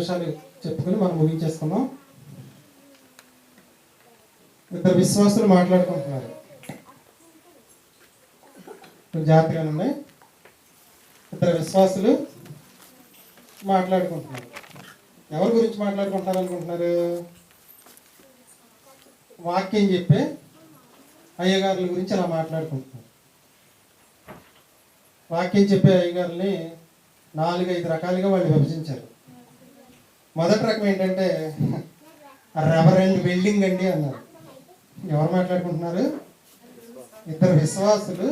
నిమిషాలు చెప్పుకొని మనం ముగించేసుకుందాం ఇద్దరు విశ్వాసులు మాట్లాడుకుంటున్నారు. జాగ్రత్తగా ఉన్నాయి. ఇద్దరు విశ్వాసులు మాట్లాడుకుంటున్నారు. ఎవరి గురించి మాట్లాడుకుంటున్నారు అనుకుంటున్నారు వాక్యం చెప్పే అయ్యగారుల గురించి అలా మాట్లాడుకుంటున్నారు. వాక్యం చెప్పే అయ్యగారుల్ని నాలుగైదు రకాలుగా వాళ్ళు విభజించారు. మొదటి రకం ఏంటంటే రెవరెండ్ వెల్డింగ్ అండి అన్నారు. ఎవరు మాట్లాడుకుంటున్నారు? ఇద్దరు విశ్వాసులు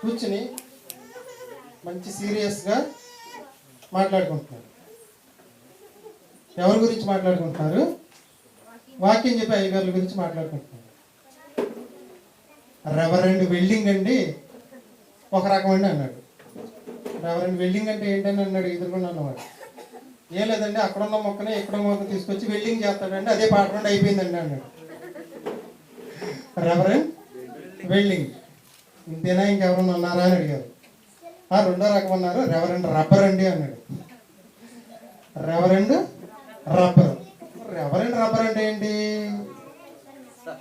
కూర్చుని మంచి సీరియస్గా మాట్లాడుకుంటున్నారు. ఎవరి గురించి మాట్లాడుకుంటున్నారు? వాక్యం చెప్పి అయ్యగారుల గురించి మాట్లాడుకుంటున్నారు. రెవరెండ్ వెల్డింగ్ అండి ఒక రకం అండి అన్నాడు. రెవరెండ్ వెల్డింగ్ అంటే ఏంటని అన్నాడు ఎదుర్కొన్నాను వాడు ఏం లేదండి అక్కడ ఉన్న మొక్కనే ఇక్కడ మొక్క తీసుకొచ్చి వెల్డింగ్ చేస్తాడండి అదే పాట నుండి అయిపోయిందండి అన్నాడు. రెవరెండ్ వెల్డింగ్ ఇంతేనా ఇంకెవరన్నా ఉన్నారా అని అడిగారు. ఆ రెండో రకం అన్నారు రెవరెండ్ రబ్బర్ అండి అన్నాడు. రెవరెండ్ రబ్బర్ రెవరెండ్ రబ్బర్ అంటే ఏంటి?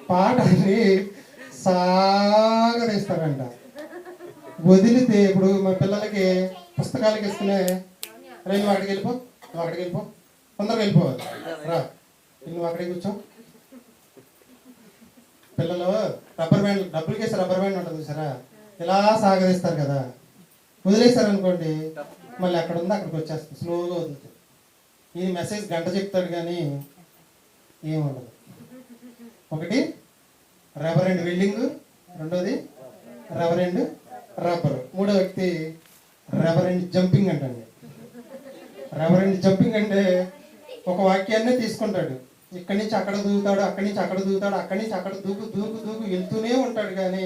పాటని సాగరేస్తారంట వదిలితే ఇప్పుడు మా పిల్లలకి పుస్తకాలకి ఇస్తేనే రే వాటికి వెళ్ళిపో. నువ్వు అక్కడికి వెళ్ళిపో. తొందరగా వెళ్ళిపోవాలి రా. నువ్వు అక్కడికి కూర్చో. పిల్లలు రబ్బర్ బ్యాండ్ డబ్బులు కేసి రబ్బర్ బ్యాండ్ ఉంటుంది సరే ఇలా సాగదీస్తారు కదా. వదిలేశారు అనుకోండి మళ్ళీ అక్కడ ఉంది అక్కడికి వచ్చేస్తుంది స్లోగా వదులుతుంది ఈ మెసేజ్ గంట చెప్తాడు కానీ ఏముండదు. ఒకటి రెవరెండ్ వెల్డింగ్ రెండోది రెవరెండ్ రబ్బర్. మూడో వ్యక్తి రెవరెండ్ జంపింగ్ అంటండి. రెవరెండ్ జంపింగ్ అంటే ఒక వాక్యాన్నే తీసుకుంటాడు. ఇక్కడి నుంచి అక్కడ దూకుతాడు అక్కడి నుంచి అక్కడ దూకుతాడు అక్కడి నుంచి అక్కడ దూకు దూకు దూకు వెళ్తూనే ఉంటాడు కానీ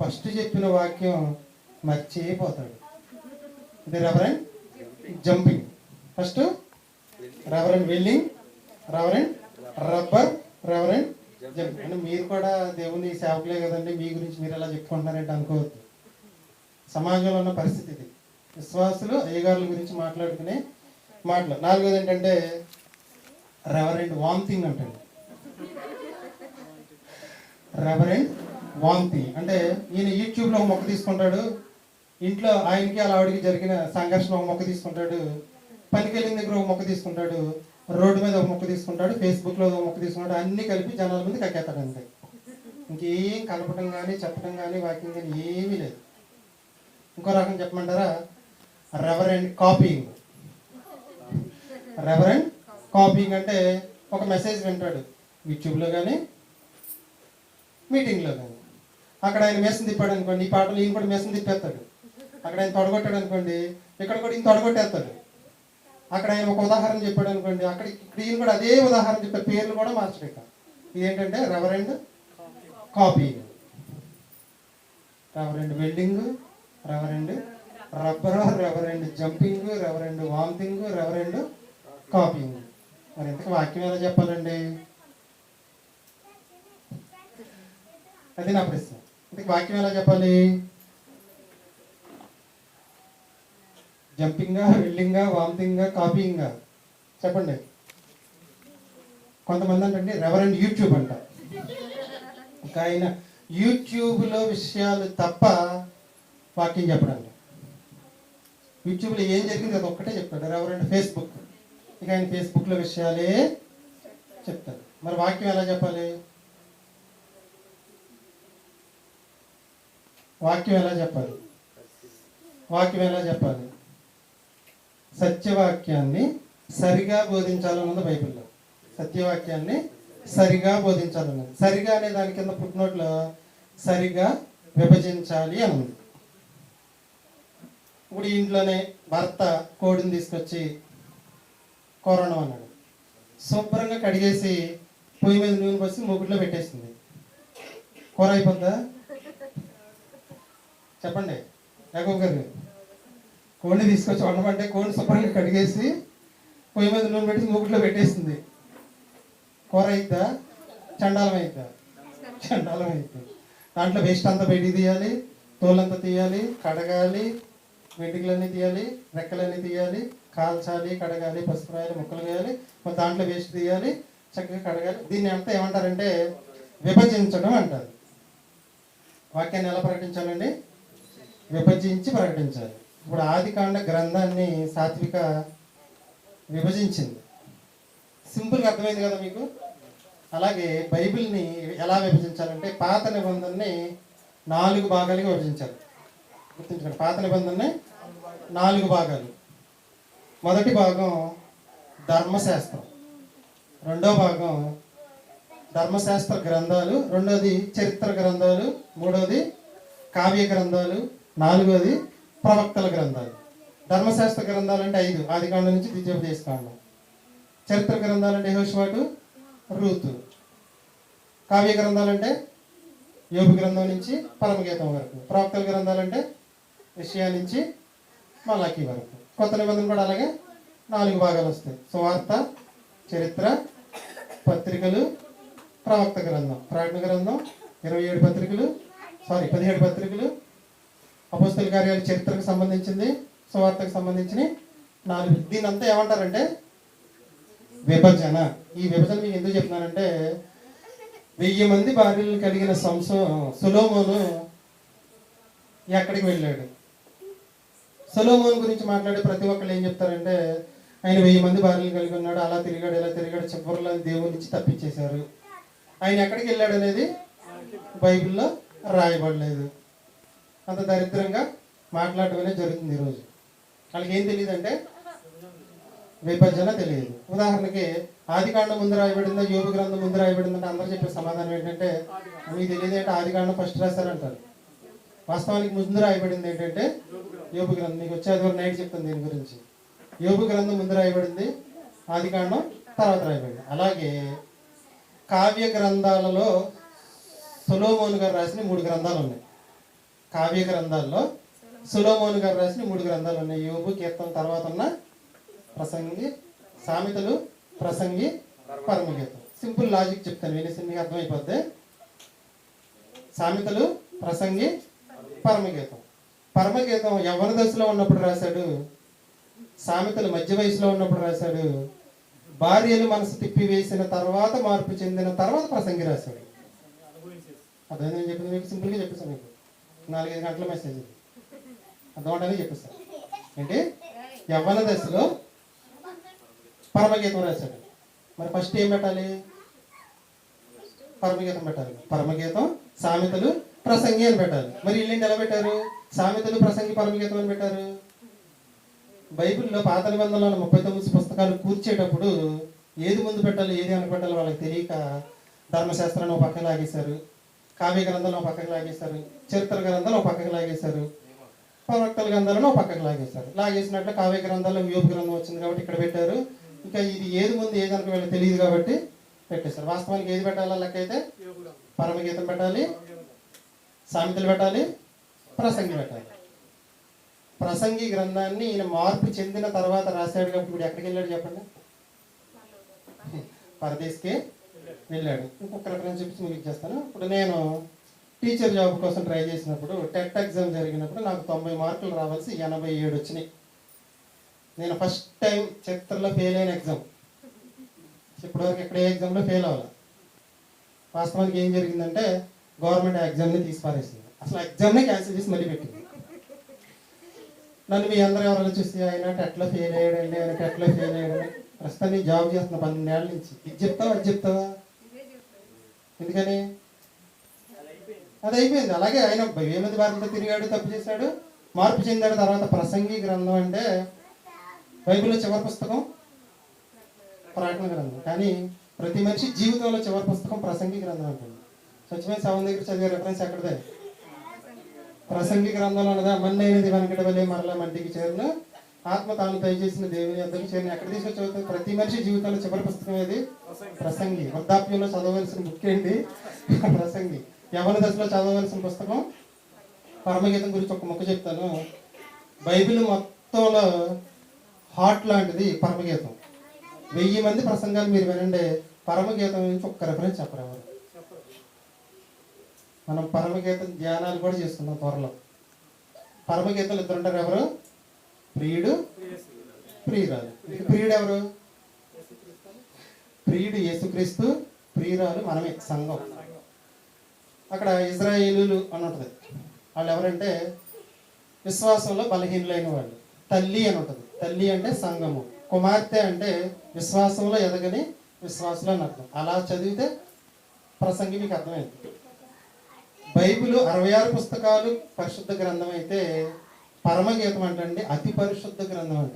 ఫస్ట్ చెప్పిన వాక్యం మర్చిపోతాడు. ఇది reverend jumping. First reverend welding reverend rubber reverend jumping. అంటే మీరు కూడా దేవుని సేవకులే కదండి మీ గురించి మీరు ఎలా చెప్పుకుంటున్నారంటే అనుకోవద్దు. సమాజంలో ఉన్న పరిస్థితి ఇది. విశ్వాసులు అయ్యగారుల గురించి మాట్లాడుకునే మాటలు. నాలుగోది ఏంటంటే రెవరెంట్ వాంతింగ్ అంటాడు. రెవరెంట్ వాంతింగ్ అంటే ఈయన యూట్యూబ్లో ఒక మొక్క తీసుకుంటాడు. ఇంట్లో ఆయనకి అలా ఆవిడకి జరిగిన సంఘర్షణ ఒక మొక్క తీసుకుంటాడు. పనికి వెళ్ళిన దగ్గర ఒక మొక్క తీసుకుంటాడు. రోడ్డు మీద ఒక మొక్క తీసుకుంటాడు. ఫేస్బుక్లో ఒక మొక్క తీసుకుంటాడు. అన్ని కలిపి జనాల మీద కక్కేస్తాడు అంతే. ఇంకేం కలపడం కానీ చెప్పడం కానీ వాకింగ్ కానీ ఏమీ లేదు. ఇంకో రకం చెప్పమంటారా? రెవరెంట్ కాపీయింగ్ రెవరెండ్ కాపీయింగ్ అంటే ఒక మెసేజ్ వింటాడు. యూట్యూబ్లో కానీ మీటింగ్లో కానీ అక్కడ ఆయన మేసం తిప్పాడు అనుకోండి ఈ పాటలు ఈయన కూడా మేసం తిప్పేస్తాడు. అక్కడ ఆయన తొడగొట్టాడు అనుకోండి ఇక్కడ కూడా ఈయన తొడగొట్టేస్తాడు. అక్కడ ఆయన ఒక ఉదాహరణ చెప్పాడు అనుకోండి అక్కడ ఇక్కడ ఈయన కూడా అదే ఉదాహరణ చెప్పారు పేర్లు కూడా మార్చడు ఇదేంటంటే reverend copying reverend welding reverend rubber reverend jumping reverend vomiting reverend coping మరి ఇంతకు వాక్యం ఎలా చెప్పాలండి? అది నా ప్రశ్న. ఇంతకు వాక్యం ఎలా చెప్పాలి? జంపింగా వెల్డింగా వామిటింగా కాపీయింగా చెప్పండి. కొంతమంది అంటే రెవరెంట్ యూట్యూబ్ అంట. ఇంకా ఆయన యూట్యూబ్లో విషయాలు తప్ప వాక్యం చెప్పడండి. యూట్యూబ్లో ఏం జరిగింది అది ఒక్కటే చెప్తాడు రెవరెంట్ ఫేస్బుక్. ఇక ఆయన ఫేస్బుక్లో విషయాలే చెప్తాడు మరి వాక్యం ఎలా చెప్పాలి? వాక్యం ఎలా చెప్పాలి? వాక్యం ఎలా చెప్పాలి? సత్యవాక్యాన్ని సరిగా బోధించాలన్నది బైబిల్లో. సత్యవాక్యాన్ని సరిగా బోధించాలన్నది సరిగా అనే దాని కింద పుట్టినోట్లో సరిగా విభజించాలి అని ఉంది. ఇప్పుడు ఇంట్లోనే భర్త కోడిని తీసుకొచ్చి కొరడం అన్నాడు శుభ్రంగా కడిగేసి పొయ్యి మీద నూనె పోసి మొగుట్లో పెట్టేసింది కూర అయిపోద్దా? చెప్పండి. యాకబ్ గారు కోడిని తీసుకొచ్చి వండమంటే కోడిని శుభ్రంగా కడిగేసి పొయ్యి మీద నూనె పెట్టి మూగుట్లో పెట్టేసింది కూర అయిద్దా? చండాలం అయిద్దా? చండాలం అయిద్ది. దాంట్లో వేస్ట్ అంతా బయటికి తీయాలి తోలంతా తీయాలి కడగాలి వెంట్రుకలన్నీ తీయాలి రెక్కలన్నీ తీయాలి కాల్చాలి కడగాలి పసుపు రాయాలి ముక్కలు వేయాలి మరి దాంట్లో వేస్ట్ తీయాలి చక్కగా కడగాలి. దీన్ని అంతా ఏమంటారంటే విభజించడం అంటారు. వాక్యాన్ని ఎలా ప్రకటించాలండి? విభజించి ప్రకటించాలి. ఇప్పుడు ఆదికాండ గ్రంథాన్ని సాత్విక విభజించింది. సింపుల్గా అర్థమైంది కదా మీకు? అలాగే బైబిల్ని ఎలా విభజించాలంటే పాత నిబంధనని నాలుగు భాగాలుగా విభజించారు గుర్తించండి. పాత నిబంధన నాలుగు భాగాలు. మొదటి భాగం ధర్మశాస్త్రం. రెండో భాగం ధర్మశాస్త్ర గ్రంథాలు. రెండోది చరిత్ర గ్రంథాలు. మూడోది కావ్య గ్రంథాలు. నాలుగోది ప్రవక్తల గ్రంథాలు. ధర్మశాస్త్ర గ్రంథాలు అంటే ఐదు. ఆదికాండం నుంచి ద్వితీయోపదేశకాండం చరిత్ర గ్రంథాలు అంటే హోషవాటు రూతు. కావ్య గ్రంథాలు అంటే యోగ గ్రంథం నుంచి పరమగీతం వరకు. ప్రవక్తల గ్రంథాలు అంటే విషయా నుంచి మలాఖీ వరకు. కొత్త నిబంధన కూడా అలాగే నాలుగు భాగాలు వస్తాయి. సువార్త చరిత్ర పత్రికలు ప్రవక్త గ్రంథం. ప్రకటన గ్రంథం ఇరవై ఏడు పత్రికలు సారీ పదిహేడు పత్రికలు అపోస్తల కార్యాలు చరిత్రకు సంబంధించింది సువార్తకు సంబంధించిన నాలుగు. దీని అంతా ఏమంటారంటే విభజన. ఈ విభజన మీకు ఎందుకు చెప్తున్నానంటే వెయ్యి మంది భార్యలు కలిగిన సంసం సులోమోను ఎక్కడికి వెళ్ళాడు? సొలోమోన్ గురించి మాట్లాడే ప్రతి ఒక్కళ్ళు ఏం చెప్తారంటే ఆయన వెయ్యి మంది భార్యలు కలిగి ఉన్నాడు అలా తిరిగాడు ఇలా తిరిగాడు చివరిలో దేవుని నుంచి తప్పించేశారు. ఆయన ఎక్కడికి వెళ్ళాడు అనేది బైబిల్లో రాయబడలేదు. అంత దరిద్రంగా మాట్లాడటం అనేది జరుగుతుంది ఈరోజు. వాళ్ళకి ఏం తెలియదు అంటే విభజన తెలియదు. ఉదాహరణకి ఆదికాండం ముందు రాయబడిందా యోగ గ్రంథం ముందు రాయబడిందంటే అందరూ చెప్పే సమాధానం ఏంటంటే మీకు తెలియదు అంటే ఆదికాండం ఫస్ట్ రాశారంటారు. వాస్తవానికి ముందు రాయబడింది ఏంటంటే యోగు గ్రంథం. మీకు వచ్చే ఆదివారం నైట్ చెప్తాను దీని గురించి. యోగు గ్రంథం ముందు రాయబడింది. ఆదికాండం తర్వాత రాయబడింది. అలాగే కావ్య గ్రంథాలలో సులోమోను గారు రాసిన మూడు గ్రంథాలు ఉన్నాయి. కావ్య గ్రంథాల్లో సులోమోను గారు రాసిన మూడు గ్రంథాలు ఉన్నాయి. యోగు కీర్తన తర్వాత ఉన్న ప్రసంగి సామెతలు ప్రసంగి పరమగీతం. సింపుల్ లాజిక్ చెప్తాను. వినేసి మీకు అర్థమైపోద్ది. సామెతలు ప్రసంగి పరమగీతం. పరమగీతం యవ్వన దశలో ఉన్నప్పుడు రాశాడు? సామెతలు మధ్య వయసులో ఉన్నప్పుడు రాశాడు. భార్యలు మనసు తిప్పి వేసిన తర్వాత మార్పు చెందిన తర్వాత ప్రసంగి రాశాడు. అదే నేను చెప్పింది మీకు సింపుల్గా చెప్పేసాను మీకు నాలుగైదు గంటల మెసేజ్ ఇది చెప్పేస్తాను ఏంటి? యవ్వన దశలో పరమగీతం రాశాడు. మరి ఫస్ట్ ఏం పెట్టాలి? పరమగీతం పెట్టాలి. పరమగీతం సామెతలు ప్రసంగి అని పెట్టాలి. మరి వీళ్ళేంటి ఎలా పెట్టారు? సామెతలు ప్రసంగి పరమగీతం అని పెట్టారు. బైబిల్లో పాత నిబంధనలు ముప్పై తొమ్మిది పుస్తకాలు కూర్చేటప్పుడు ఏది ముందు పెట్టాలి ఏది వెనక పెట్టాలి వాళ్ళకి తెలియక ధర్మశాస్త్రాన్ని ఒక పక్కకి లాగేశారు. కావ్య గ్రంథాలను ఒక పక్కకి లాగేశారు. చరిత్ర గ్రంథాలు ఒక పక్కకి లాగేశారు. ప్రవక్తల గ్రంథాలను ఒక పక్కకి లాగేశారు. లాగేసినట్లు కావ్య గ్రంథాల్లో యోగ గ్రంథం వచ్చింది కాబట్టి ఇక్కడ పెట్టారు. ఇంకా ఇది ఏది ముందు ఏది వెనక వీళ్ళకి తెలియదు కాబట్టి పెట్టేశారు. వాస్తవానికి ఏది పెట్టాలో లెక్క అయితే పరమగీతం పెట్టాలి సామెతలు పెట్టాలి ప్రసంగి పెట్టాలి. ప్రసంగి గ్రంథాన్ని ఈయన మార్పు చెందిన తర్వాత రాశాడు కాబట్టి ఇప్పుడు ఎక్కడికి వెళ్ళాడు చెప్పండి? పరదేశ్కి వెళ్ళాడు. ఇంకొక రిఫరెన్స్ చెప్పి మీకు ఇచ్చేస్తాను. ఇప్పుడు నేను టీచర్ జాబ్ కోసం ట్రై చేసినప్పుడు టెట్ ఎగ్జామ్ జరిగినప్పుడు నాకు తొంభై మార్కులు రావాల్సి ఎనభై ఏడు వచ్చినాయి. నేను ఫస్ట్ టైం చరిత్రలో ఫెయిల్ అయిన ఎగ్జామ్ ఇప్పటివరకు ఎక్కడ ఏ ఎగ్జామ్లో ఫెయిల్ అవ్వాలి. వాస్తవానికి ఏం జరిగిందంటే గవర్నమెంట్ ఆ ఎగ్జామ్ని తీసి పారేసింది అసలు ఎగ్జామ్నే క్యాన్సిల్ చేసి మళ్ళీ పెట్టింది. నన్ను మీ అందరూ ఎవరైనా చూసి ఆయన టెట్లో ఫెయిల్ అయ్యాడండి ఆయన టెట్లో ఫెయిల్ అయ్యాడని ప్రస్తుతం జాబ్ చేస్తున్నా పన్నెండేళ్ళ నుంచి. ఇది చెప్తావా? అది చెప్తావా? ఎందుకని? అది అయిపోయింది. అలాగే ఆయన వేమంది బాధలతో తిరిగాడు తప్పు చేశాడు. మార్పు చెందాడు. తర్వాత ప్రసంగి గ్రంథం అంటే బైబిల్లో చివరి పుస్తకం ప్రకటన గ్రంథం. కానీ ప్రతి మనిషి జీవితంలో చివరి పుస్తకం ప్రసంగి గ్రంథం అంటుంది. స్వచ్ఛమైన సవం దగ్గర చదివే రిఫరెన్స్ ఎక్కడదే? ప్రసంగి గ్రంథంలో ఉన్నదా మన్నైనది వెనకటి వలే మరలా మంటికి చేరిన ఆత్మ తాను దయచేసిన దేవుని అందరికి చేరిన. ఎక్కడ తీసుకొచ్చి చదువుతుంది ప్రతి మనిషి జీవితంలో చివరి పుస్తకం ఏది? ప్రసంగి. వృద్ధాప్యంలో చదవవలసిన బుక్ ఏంటి? ప్రసంగి. యవన దశలో చదవవలసిన పుస్తకం? పరమగీతం గురించి ఒక మొక్క చెప్తాను. బైబిల్ మొత్తంలో హార్ట్ లాంటిది పరమగీతం. వెయ్యి మంది ప్రసంగాలు మీరు వినండి. పరమగీతం నుంచి ఒక్క రెఫరెన్స్ చెప్పరు ఎవరు. మనం పరమగీత ధ్యానాలు కూడా చేసుకున్నాం త్వరలో. పరమగీతలు ఇద్దరు ఉంటారు ఎవరు? ప్రియుడు ప్రియురాలు. ప్రియుడు ఎవరు ప్రియుడు యేసుక్రీస్తు ప్రియురాలు మనమే సంఘం. అక్కడ ఇజ్రాయేలు అని ఉంటుంది. వాళ్ళు ఎవరంటే విశ్వాసంలో బలహీనులైన వాళ్ళు. తల్లి అని ఉంటుంది. తల్లి అంటే సంఘము. కుమార్తె అంటే విశ్వాసంలో ఎదగని విశ్వాసులు అని అర్థం. అలా చదివితే ప్రసంగి మీకు అర్థమైంది. బైబిల్ అరవై ఆరు పుస్తకాలు పరిశుద్ధ గ్రంథం అయితే పరమగీతం అంటే అతి పరిశుద్ధ గ్రంథం అంట.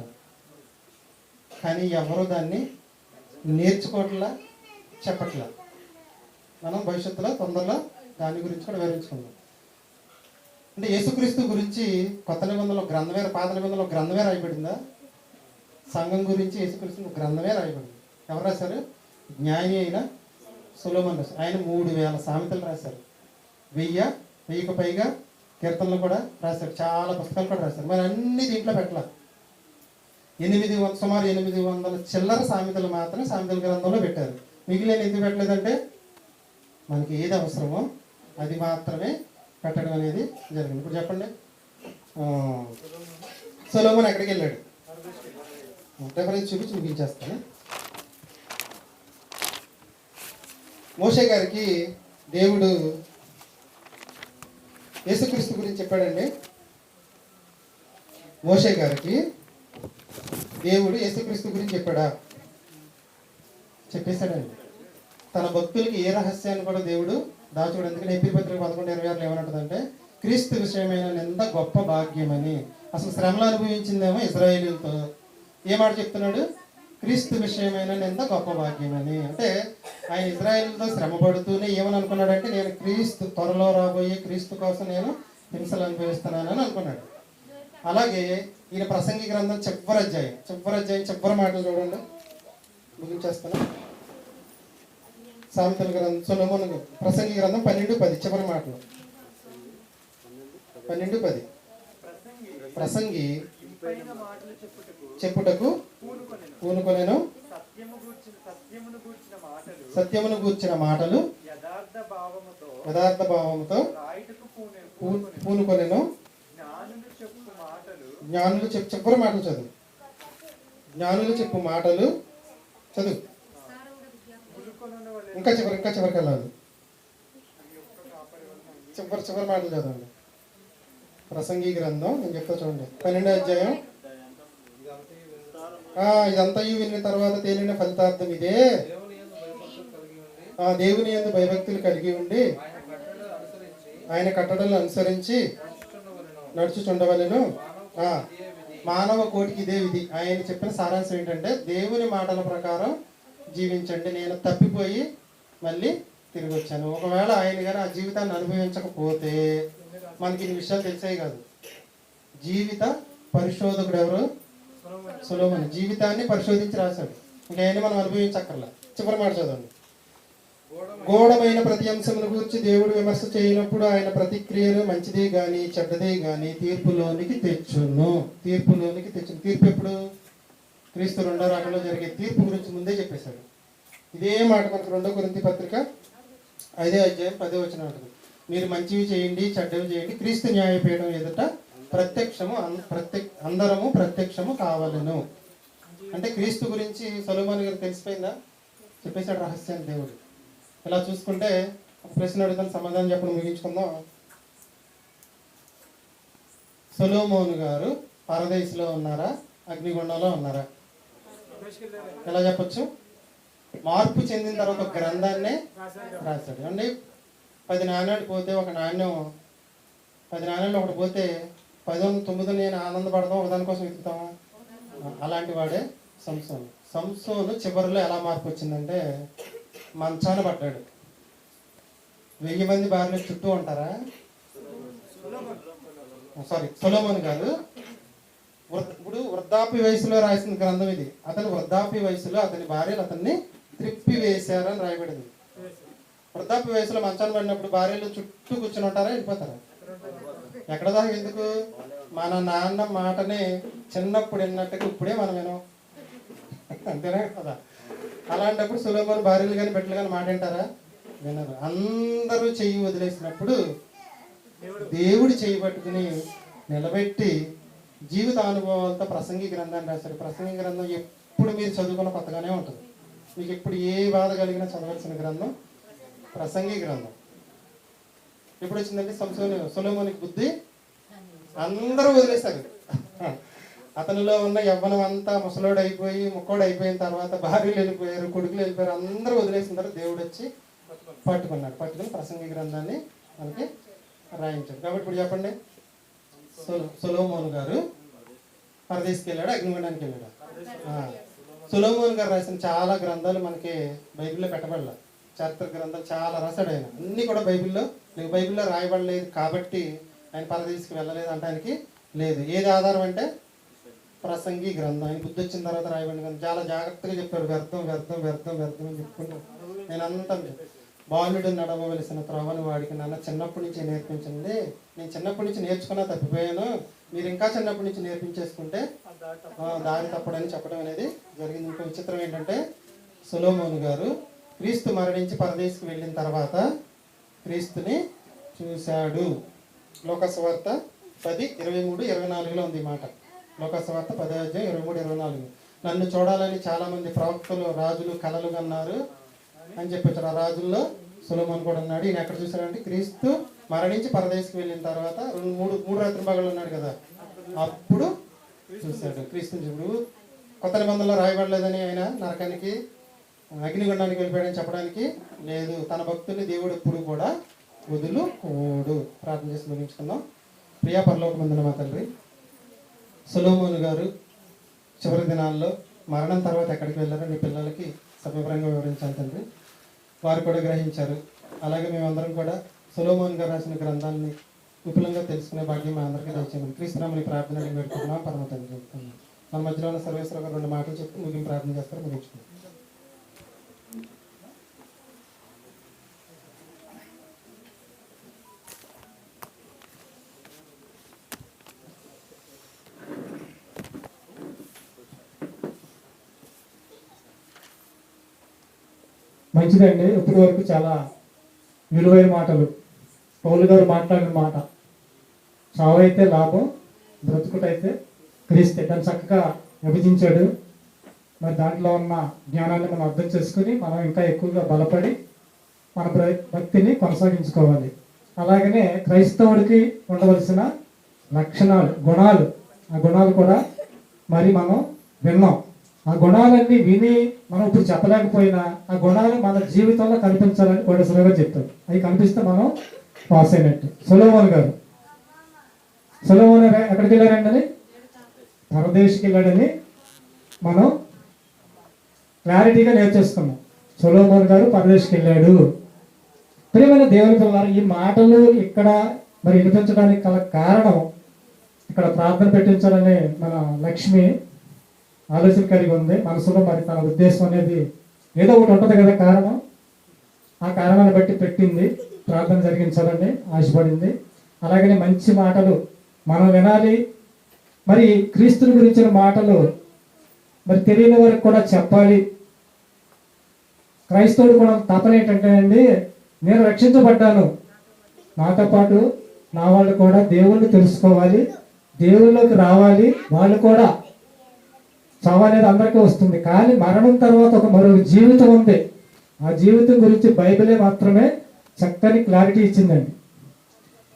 కానీ ఎవరు దాన్ని నేర్చుకోవట్లా చెప్పట్లా? మనం భవిష్యత్తులో తొందరలో దాని గురించి కూడా వివరించుకుందాం. అంటే యేసుక్రీస్తు గురించి కొత్త నిబంధనలో గ్రంథమే పాత నిబంధనలో గ్రంథమే రాయబడిందా? సంఘం గురించి యేసుక్రీస్తు గ్రంథమే రాయబడింది. ఎవరు రాశారు? జ్ఞాని అయిన సులోమన్ రాశారు. ఆయన మూడు వేల సామెతలు రాశారు. వెయ్యి వెయ్యికి పైగా కీర్తనలు కూడా రాశారు. చాలా పుస్తకాలు కూడా రాశారు. మరి అన్ని దీంట్లో పెట్టాల? ఎనిమిది వంద సుమారు ఎనిమిది వందల చిల్లర సామెతలు మాత్రమే సామెతల గ్రంథంలో పెట్టారు. మిగిలిన ఎందుకు పెట్టలేదంటే మనకి ఏది అవసరమో అది మాత్రమే పెట్టడం అనేది జరిగింది. ఇప్పుడు చెప్పండి. సులోమని సొలోమన్ ఎక్కడికి వెళ్ళాడు? రెఫరెన్స్ చూపించి చూపించేస్తాను. మోషే గారికి దేవుడు యేసుక్రీస్తు గురించి చెప్పాడండి. మోషే గారికి దేవుడు యేసుక్రీస్తు గురించి చెప్పాడా? చెప్పేశాడండి. తన భక్తులకి ఏ రహస్యాన్ని కూడా దేవుడు దాచుకోడు ఎందుకంటే ఎప్పి పత్రిక పదకొండు ఇరవై ఆరులో ఏమంటుందంటే క్రీస్తు విషయమైన ఎంత గొప్ప భాగ్యమని. అసలు శ్రమలు అనుభవించిందేమో ఇజ్రాయేలీలతో. ఏ మాట చెప్తున్నాడు? క్రీస్తు విషయమైన నింద గొప్ప భాగ్యమని? అంటే ఆయన ఇజ్రాయేల్తో శ్రమ పడుతూనే ఏమని అనుకున్నాడంటే నేను క్రీస్తు త్వరలో రాబోయే క్రీస్తు కోసం నేను హింసలు అనుభవిస్తున్నానని అనుకున్నాడు. అలాగే ఈయన ప్రసంగి గ్రంథం చివరి అధ్యాయం చివరి అధ్యాయం చివరి మాటలు చూడండి. ముగించేస్తాను సామెతల గ్రంథం సొలొమోను ప్రసంగి గ్రంథం పన్నెండు పది చివరి మాటలు. పన్నెండు పది. ప్రసంగి చెప్పుటకు చెప్పుటకు పూనుకొనెను. పూనుకొనెను. సత్యము గూర్చిన సత్యమును గూర్చిన మాటలు సత్యమును గూర్చిన మాటలు యథార్థ భావముతో పూనుకొనెను. జ్ఞానులు చెప్పు మాటలు జ్ఞానులు చెప్పు చివరి మాటలు చదువు. జ్ఞానులు చెప్పు మాటలు చదువు. ఇంకా చివరి ఇంకా చివరికి వెళ్ళాలి చివరి చివరి మాటలు చదవండి. ప్రసంగి గ్రంథం నేను చెప్తా చూడండి. పన్నెండో అధ్యాయం. ఇదంతా విన్న తర్వాత తేలిన ఫలితార్థం ఇదే. ఆ దేవుని ఎందు భయభక్తులు కలిగి ఉండి ఆయన కట్టడలను అనుసరించి నడుచుచుండవలను. మానవ కోటికి ఇదే విధి. ఆయన చెప్పిన సారాంశం ఏంటంటే దేవుని మాటల ప్రకారం జీవించండి. నేను తప్పిపోయి మళ్ళీ తిరిగి వచ్చాను ఒకవేళ ఆయన గారు ఆ జీవితాన్ని అనుభవించకపోతే మనకి ఇన్ని విషయాలు తెలిసాయి కాదు. జీవిత పరిశోధకుడు ఎవరు? సులోమన్. జీవితాన్ని పరిశోధించి రాశాడు. ఇంకా ఆయన మనం అనుభవించక్కర్లా. చివరి మాట చదవండి. గోడమైన ప్రతి అంశమును గురించి దేవుడు విమర్శ చేయనప్పుడు ఆయన ప్రతిక్రియను మంచిదే గాని చెడ్డదే గాని తీర్పులోనికి తెచ్చును. తీర్పులోనికి తెచ్చును. తీర్పు ఎప్పుడు? క్రీస్తు రెండో రాకలో జరిగే తీర్పు గురించి ముందే చెప్పేశాడు. ఇదే మాట మనకు రెండో కొరింథీ పత్రిక ఐదో అధ్యాయం పదో వచ్చిన ఉంటుంది మీరు మంచివి చేయండి చెడ్డవి చేయండి. క్రీస్తు న్యాయపీఠం ఎదుట ప్రత్యక్షము అన్- అందరము ప్రత్యక్షము కావలను. అంటే క్రీస్తు గురించి సొలోమాన్ గారు తెలిసిపోయిందా? చెప్పేశాడు రహస్యాన్ని దేవుడు. ఇలా చూసుకుంటే ఒక ప్రశ్న అడుగుతాను సమాధానం చెప్పడం ముగించుకుందాం. సొలోమోన్ గారు పరదేశిలో ఉన్నారా? అగ్నిగుండంలో ఉన్నారా? ఎలా చెప్పచ్చు? మార్పు చెందిన తర్వాత ఒక గ్రంథాన్నే రాశాడు. అండి పది నాణ్యాలు పోతే ఒక నాణ్యం పది నాణ్యాలు ఒకటి పోతే పది తొమ్మిది నేను ఆనందపడతాం ఒకదానికోసం వెతుకుతామా? అలాంటి వాడే సంసోను. సంసోను చివరిలో ఎలా మార్పు వచ్చిందంటే మంచాన పడ్డాడు. వెయ్యి మంది భార్యలు చుట్టూ ఉంటారా? సారీ సొలోమోన్ గారు ఇప్పుడు వృద్ధాప్య వయసులో రాసిన గ్రంథం ఇది. అతను వృద్ధాప్య వయసులో అతని భార్యలు అతన్ని త్రిప్పి వేశారని రాయబడింది. వృద్ధాప్య వయసులో మంచాన్ని పడినప్పుడు భార్యలు చుట్టూ కూర్చుని ఉంటారా? వెళ్ళిపోతారా? ఎక్కడ దాకా ఎందుకు? మన నాన్న మాటనే చిన్నప్పుడు విన్నట్టుగా ఇప్పుడే మనం వినం. అంతేనా? కదా? అలాంటప్పుడు సులభమైన భార్యలు కానీ బిడ్డలు కానీ మాట వింటారా? వినరు. అందరూ చెయ్యి వదిలేసినప్పుడు దేవుడు చెయ్యి పట్టుకుని నిలబెట్టి జీవిత అనుభవాలతో ప్రసంగి గ్రంథాన్ని రాశారు. ప్రసంగి గ్రంథం ఎప్పుడు మీరు చదువుకున్న కొత్తగానే ఉంటుంది. మీకు ఎప్పుడు ఏ బాధ కలిగినా చదవాల్సిన గ్రంథం ప్రసంగి గ్రంథం. ఎప్పుడు వచ్చిందంటే సంసోని సొలోమోనికి బుద్ధి అందరూ వదిలేశారు. అతనిలో ఉన్న యవ్వనం అంతా ముసలోడు అయిపోయి ముక్కోడు అయిపోయిన తర్వాత భార్యలు వెళ్ళిపోయారు కొడుకులు వెళ్ళిపోయారు అందరూ వదిలేసిన తర్వాత దేవుడు వచ్చి పట్టుకున్నాడు. పట్టుకుని ప్రసంగి గ్రంథాన్ని మనకి రాయించాడు. కాబట్టి ఇప్పుడు చెప్పండి. సొలో- గారు పరదేశికి వెళ్ళాడు అగ్నిగుండానికి వెళ్ళాడు? ఆ. గారు రాసిన చాలా గ్రంథాలు మనకి బైబిల్లో పెట్టబడలేదు చరిత్ర గ్రంథం చాలా రాశాడు ఆయన అన్ని కూడా బైబిల్లో నీకు బైబిల్లో రాయబడలేదు కాబట్టి ఆయన పరదేశికి వెళ్ళలేదు అంటానికి లేదు. ఏది ఆధారం అంటే ప్రసంగి గ్రంథం. ఆయన బుద్ధి వచ్చిన తర్వాత రాయబడిన గ్రంథం. చాలా జాగ్రత్తగా చెప్పాడు వ్యర్థం వ్యర్థం వ్యర్థం వ్యర్థం అని చెప్పుకుంటూ. నేను అంతా బాలుడు నడవవలసిన త్రోవని వాడికి నాన్న చిన్నప్పటి నుంచి నేర్పించండి నేను చిన్నప్పటి నుంచి నేర్చుకున్నా తప్పిపోయాను. మీరు ఇంకా చిన్నప్పటి నుంచి నేర్పించేసుకుంటే దారి తప్పడని చెప్పడం అనేది జరిగింది. ఇంకో విచిత్రం ఏంటంటే సులోమోను గారు క్రీస్తు మరణించి పరదేశికి వెళ్ళిన తర్వాత క్రీస్తుని చూశాడు. లోకస్వార్త పది ఇరవై మూడు ఇరవై నాలుగులో ఉంది మాట. లోకస్వార్త పది అధ్యాయం ఇరవై మూడు ఇరవై నాలుగు. నన్ను చూడాలని చాలా మంది ప్రవక్తలు రాజులు కలలు కన్నారు అని చెప్పొచ్చాడు ఆ రాజుల్లో సులోమోన్ కూడా ఉన్నాడు. ఈయన ఎక్కడ చూశాడంటే క్రీస్తు మరణించి పరదేశికి వెళ్ళిన తర్వాత రెండు మూడు మూడు రాత్రి పగలు ఉన్నాడు కదా. అప్పుడు చూశాడు. క్రీస్తుని చూడు. కొత్త నిబంధనలో రాయబడలేదని ఆయన నరకానికి అగ్నిగుండానికి వెళ్ళిపోయాడని చెప్పడానికి లేదు. తన భక్తుల్ని దేవుడు ఎప్పుడు కూడా వదులుకోడు. ప్రార్థన చేసి ముగించుకుందాం. ప్రియా పరలోకమందున మా తండ్రి సులోమోను గారు చివరి దినాల్లో మరణం తర్వాత ఎక్కడికి వెళ్ళారో నీ పిల్లలకి సవివరంగా వివరించాలి తండ్రి. వారు కూడా గ్రహించారు. అలాగే మేమందరం కూడా సులోమోన్ గారు రాసిన గ్రంథాన్ని విపులంగా తెలుసుకునే భాగ్యం మా అందరికీ దయచేయమని క్రీస్తునామని ప్రార్థన పెట్టుకున్నాం పరమ తండ్రి మన మధ్యలో ఉన్న సర్వేశ్వర గారు రెండు మాటలు చెప్పి ముగింపు ప్రార్థన చేస్తారు. ముగించుకుంటాం మంచిదండి. ఇప్పటి వరకు చాలా విలువైన మాటలు. పౌలు గారు మాట్లాడిన మాట. చావైతే లాభం బ్రతుకుటైతే క్రీస్తే. దాన్ని చక్కగా విభజించాడు. మరి దాంట్లో ఉన్న జ్ఞానాన్ని మనం అర్థం చేసుకుని మనం ఇంకా ఎక్కువగా బలపడి మన భక్తిని కొనసాగించుకోవాలి. అలాగనే క్రైస్తవుడికి ఉండవలసిన లక్షణాలు గుణాలు. ఆ గుణాలు కూడా మరి మనం విన్నాం. ఆ గుణాలన్నీ విని మనం ఇప్పుడు చెప్పలేకపోయినా ఆ గుణాలు మన జీవితంలో కనిపించాలని కూడా సులువుగా చెప్తారు అవి కనిపిస్తే మనం పాస్ అయినట్టు. సులోమోన్ గారు సులోమోన్ ఎక్కడికి వెళ్ళారండి పరదేశ్కి వెళ్ళాడని మనం క్లారిటీగా నేర్చేస్తున్నాం సులోమోన్ గారు పరదేశ్కి వెళ్ళాడు. ప్రియమైన దేవుని పిల్లలు ఈ మాటలు ఇక్కడ మరి వినిపించడానికి గల కారణం ఇక్కడ ప్రార్థన పెట్టించాలనే మన లక్ష్మి ఆలోచన కలిగి ఉంది. మనసులో మరి తన ఉద్దేశం అనేది ఏదో ఒకటి ఉంటుంది కదా కారణం. ఆ కారణాన్ని బట్టి పెట్టింది. ప్రార్థన జరిగించాలని ఆశపడింది. అలాగనే మంచి మాటలు మనం వినాలి. మరి క్రీస్తుని గురించిన మాటలు మరి తెలియని వారికి కూడా చెప్పాలి. క్రైస్తవుడు కూడా తపన ఏంటంటే అండి నేను రక్షించబడ్డాను. నాతో పాటు నా వాళ్ళు కూడా దేవుణ్ణి తెలుసుకోవాలి. దేవుళ్ళలోకి రావాలి. వాళ్ళు కూడా చావు అనేది అందరికీ వస్తుంది. కానీ మరణం తర్వాత ఒక మరో జీవితం ఉంది. ఆ జీవితం గురించి బైబిలే మాత్రమే చక్కని క్లారిటీ ఇచ్చిందండి.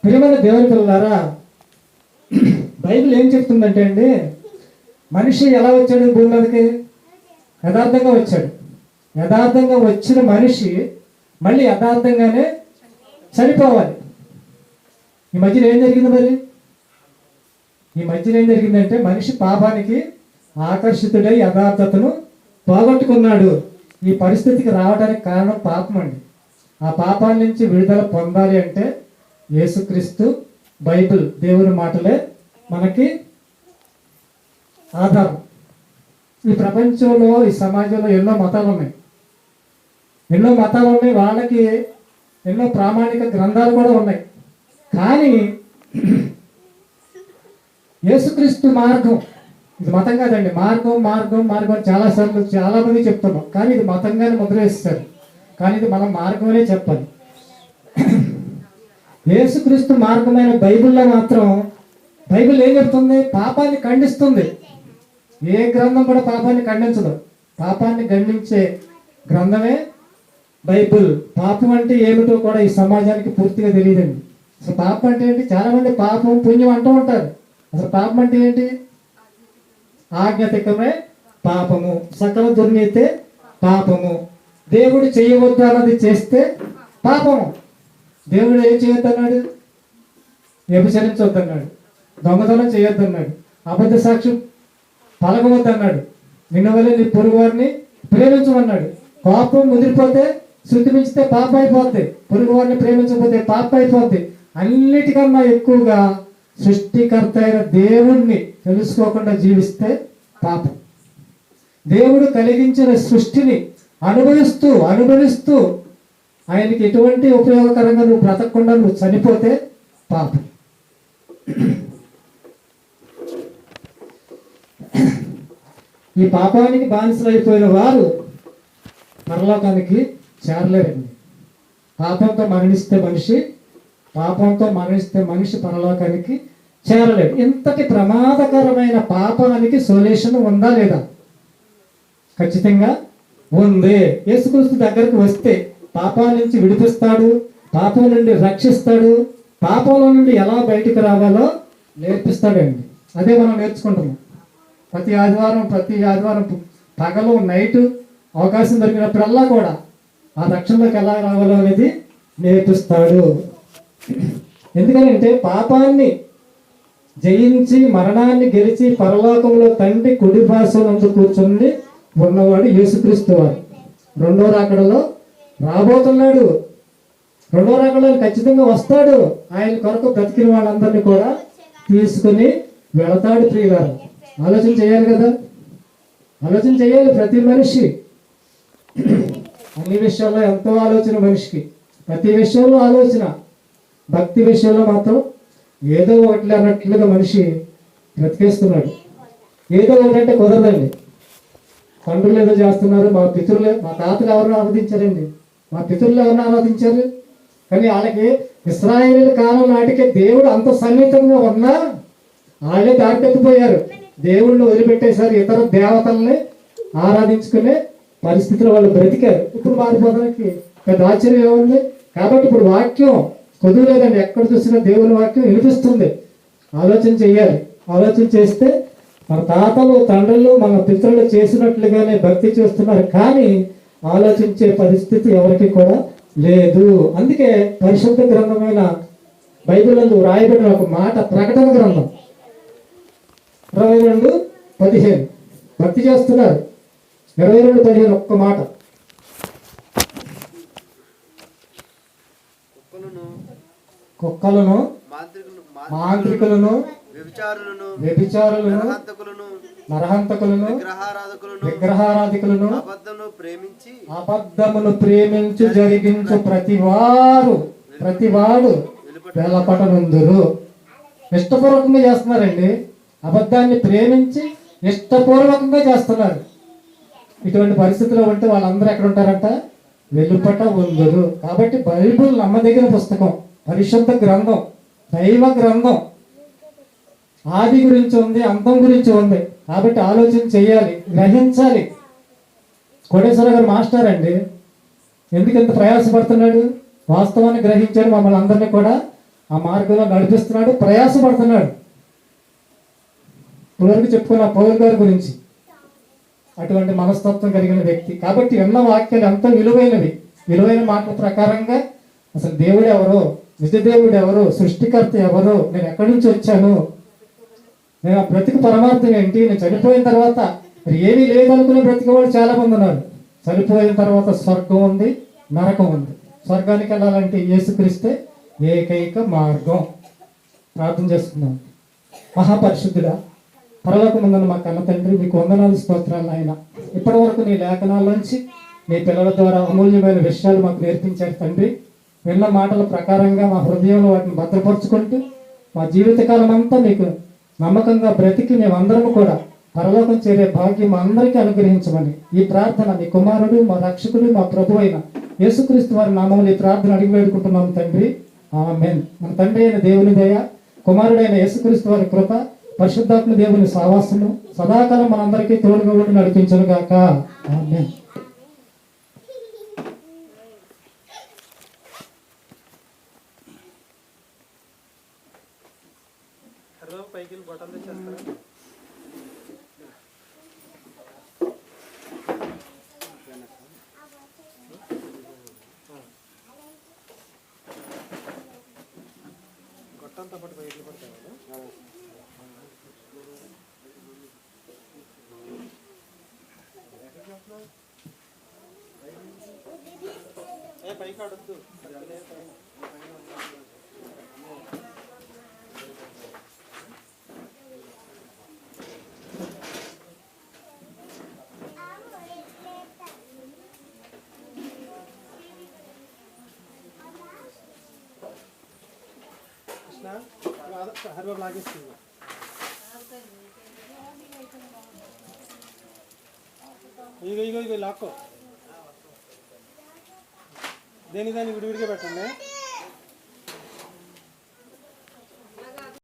ప్రియమైన దేవుని పిల్లలారా బైబిల్ ఏం చెప్తుందంటే అండి మనిషి ఎలా వచ్చాడు భూమి మీదకి? యథార్థంగా వచ్చాడు. యథార్థంగా వచ్చిన మనిషి మళ్ళీ యథార్థంగానే చనిపోవాలి. ఈ మధ్యలో ఏం జరిగింది మరి? ఈ మధ్యలో ఏం జరిగిందంటే మనిషి పాపానికి ఆకర్షితుడై యథార్థతను పోగొట్టుకున్నాడు. ఈ పరిస్థితికి రావడానికి కారణం పాపం అండి. ఆ పాపాల నుంచి విడుదల పొందాలి అంటే యేసుక్రీస్తు బైబిల్ దేవుని మాటలే మనకి ఆధారం. ఈ ప్రపంచంలో ఈ సమాజంలో ఎన్నో మతాలు ఉన్నాయి. ఎన్నో మతాలు ఉన్నాయి వాళ్ళకి ఎన్నో ప్రామాణిక గ్రంథాలు కూడా ఉన్నాయి. కానీ యేసుక్రీస్తు మార్గం ఇది మతం కాదండి మార్గం మార్గం మార్గం చాలా సార్లు చాలా మంది చెప్తున్నాం కానీ ఇది మతంగానే ముద్ర వేస్తారు కానీ ఇది మనం మార్గమనే చెప్పాలి. యేసుక్రీస్తు మార్గమైన బైబిల్లో మాత్రం బైబిల్ ఏం చెప్తుంది? పాపాన్ని ఖండిస్తుంది. ఏ గ్రంథం కూడా పాపాన్ని ఖండించదు. పాపాన్ని ఖండించే గ్రంథమే బైబిల్. పాపం అంటే ఏమిటో కూడా ఈ సమాజానికి పూర్తిగా తెలియదండి. అసలు పాపం అంటే ఏంటి? చాలా మంది పాపం పుణ్యం అంటూ ఉంటారు. అసలు పాపం అంటే ఏంటి? ఆజ్ఞాతికమే పాపము. సకల దుర్నీతే పాపము. దేవుడు చేయవద్దు అన్నది చేస్తే పాపము. దేవుడు ఏం చేయొద్దన్నాడు? వ్యభిచరించొద్దన్నాడు. దొంగతనం చేయొద్దన్నాడు. అబద్ధ సాక్ష్యం పలకవద్దన్నాడు. నిన్నవల్లి నీ పొరుగు వారిని ప్రేమించమన్నాడు. పాపం ముదిరిపోతే శృతి మించితే పాపం అయిపోద్ది. పొరుగు వారిని ప్రేమించకపోతే పాప అయిపోద్ది. అన్నిటికన్నా ఎక్కువగా సృష్టికర్త అయిన దేవుణ్ణి తెలుసుకోకుండా జీవిస్తే పాపం. దేవుడు కలిగించిన సృష్టిని అనుభవిస్తూ అనుభవిస్తూ ఆయనకి ఎటువంటి ఉపయోగకరంగా నువ్వు బ్రతకకుండా నువ్వు చనిపోతే పాపం. ఈ పాపానికి బానిసలైపోయిన వారు పరలోకానికి చేరలేరండి. పాపంతో మరణిస్తే మనిషి పాపంతో మరణిస్తే మనిషి పరలోకానికి చేరలేదు. ఇంతటి ప్రమాదకరమైన పాపానికి సొల్యూషన్ ఉందా లేదా? ఖచ్చితంగా ఉంది. యేసుక్రీస్తు దగ్గరకు వస్తే పాపాల నుంచి విడిపిస్తాడు పాపం నుండి రక్షిస్తాడు పాపంలో నుండి ఎలా బయటికి రావాలో నేర్పిస్తాడండి. అదే మనం నేర్చుకుంటున్నాం. ప్రతి ఆదివారం ప్రతి ఆదివారం పగలు నైట్ అవకాశం దొరికినప్పుడల్లా కూడా ఆ రక్షణలోకి ఎలా రావాలో అనేది నేర్పిస్తాడు. ఎందుకంటే పాపాన్ని జయించి మరణాన్ని గెలిచి పరలోకంలో తండ్రి కుడి భాషనందు కూర్చుని ఉన్నవాడు యేసుక్రీస్తు వారు. రెండో రాకడలో రాబోతున్నాడు. రెండో రాకడలో ఖచ్చితంగా వస్తాడు. ఆయన కొరకు బ్రతికిన వాళ్ళందరినీ కూడా తీసుకుని వెళతాడు ప్రియుగారు ఆలోచన చేయాలి కదా? ఆలోచన చేయాలి ప్రతి మనిషి. అన్ని విషయాల్లో ఎంతో ఆలోచన మనిషికి. ప్రతి విషయంలో ఆలోచన. భక్తి విషయంలో మాత్రం ఏదో ఒకటి అన్నట్లుగా మనిషి బ్రతికేస్తున్నాడు. ఏదో ఒకటి అంటే కుదరదండి. తండ్రులు ఏదో చేస్తున్నారు మా పితరులు మా తాతలు ఎవరిని ఆరాధించారండి. మా పితరులు ఎవరిని ఆరాధించారు? కానీ వాళ్ళకి ఇస్రాయేల్ కాలం నాటికే దేవుడు అంత సన్నిహితంగా ఉన్నా వాళ్ళే దాటెత్తిపోయారు దేవుళ్ళు వదిలిపెట్టేశారు ఇతర దేవతల్ని ఆరాధించుకునే పరిస్థితిలో వాళ్ళు బ్రతికారు. ఇప్పుడు మారిపోవడానికి పెద్ద ఆశ్చర్యం ఏముంది? కాబట్టి ఇప్పుడు వాక్యం కుదరలేదండి ఎక్కడ చూసినా దేవుని వాక్యం వినిపిస్తుంది. ఆలోచన చేయాలి. ఆలోచన చేస్తే మన తాతలు తండ్రులు మన పితరులు చేసినట్లుగానే భక్తి చేస్తున్నారు. కానీ ఆలోచించే పరిస్థితి ఎవరికి కూడా లేదు. అందుకే పరిశుద్ధ గ్రంథమైన బైబిల్ నందు రాయబడిన ఒక మాట ప్రకటన గ్రంథం. ఇరవై రెండు పదిహేను. భక్తి చేస్తున్నారు. ఇరవై రెండు పదిహేను ఒక్క మాట. కుక్కలను మాంత్రికులు మాంత్రికులను వ్యభిచారులను వ్యభిచారులను నరహంతకులను నరహంతకులను విగ్రహారాధకులను విగ్రహారాధికులను అబద్ధమును ప్రేమించి అబద్ధమును ప్రేమించు జరిగించు ప్రతివారు ప్రతివాడు వెలపటనుందురు. ఇష్టపూర్వకంగా చేస్తున్నారండి. అబద్ధాన్ని ప్రేమించి ఇష్టపూర్వకంగా చేస్తున్నారు. ఇటువంటి పరిస్థితిలో ఉంటే వాళ్ళందరూ ఎక్కడ ఉంటారంట? వెలుపట ఉందరు. కాబట్టి బైబిల్ నమ్మదగిన పుస్తకం. పరిశుద్ధ గ్రంథం దైవ గ్రంథం ఆది గురించి ఉంది అంతం గురించి ఉంది. కాబట్టి ఆలోచన చేయాలి గ్రహించాలి. కోటేశ్వర గారు మాస్టర్ అండి. ఎందుకు ఇంత ప్రయాసపడుతున్నాడు? వాస్తవాన్ని గ్రహించాడు మమ్మల్ని అందరినీ కూడా. ఆ మార్గంలో నడిపిస్తున్నాడు ప్రయాసపడుతున్నాడు. ఇప్పటివరకు చెప్పుకున్న పౌరు గారి గురించి. అటువంటి మనస్తత్వం కలిగిన వ్యక్తి. కాబట్టి ఎన్నో వాక్యాలు ఎంతో విలువైనవి. విలువైన మాటల ప్రకారంగా అసలు దేవుడు ఎవరు నిజదేవుడు ఎవరు సృష్టికర్త ఎవరు నేను ఎక్కడి నుంచి వచ్చాను? నేను ఆ బ్రతికి పరమార్థం ఏంటి? నేను చనిపోయిన తర్వాత మరి ఏమీ లేదనుకునే బ్రతికే వాళ్ళు చాలా మంది ఉన్నారు. చనిపోయిన తర్వాత స్వర్గం ఉంది నరకం ఉంది. స్వర్గానికి వెళ్ళాలంటే యేసుక్రీస్తే ఏకైక మార్గం. ప్రార్థన చేసుకున్నాం మహాపరిశుద్ధుడా పరలోకముందన్న మా కన్న తండ్రి మీకు వందనాలు స్తోత్రాలు ఆయన ఇప్పటి వరకు నీ లేఖనాల్లోంచి నీ పిల్లల ద్వారా అమూల్యమైన విషయాలు మాకు నేర్పించారు తండ్రి. విన్న మాటల ప్రకారంగా మా హృదయంలో వాటిని భద్రపరుచుకుంటూ మా జీవితకాలం అంతా మీకు నమ్మకంగా బ్రతికి మేమందరం కూడా పరలోకం చేరే భాగ్యం మా అందరికీ అనుగ్రహించమని ఈ ప్రార్థన మీ కుమారుడు మా రక్షకుడు మా ప్రభు అయిన యేసుక్రీస్తు వారి నామంలో ఈ ప్రార్థన అడిగి వేడుకుంటున్నాం తండ్రి. ఆమెన్. మన తండ్రి అయిన దేవుని దయ కుమారుడైన యేసుక్రీస్తు వారి కృప పరిశుద్ధాత్మ దేవుని సావాసము సదాకాలం మనందరికీ తోడుగా ఉండి నడిపించను గాక ఆమెన్. గొట్టంతో పాటు పైకి పడతాయి ఏ పైకి అడద్దు కృష్ణ హరిబాబు లాగేస్తుంది ఇగో ఇగో ఇగో లాక్కో. దేని దాన్ని విడివిడిగా పెట్టండి?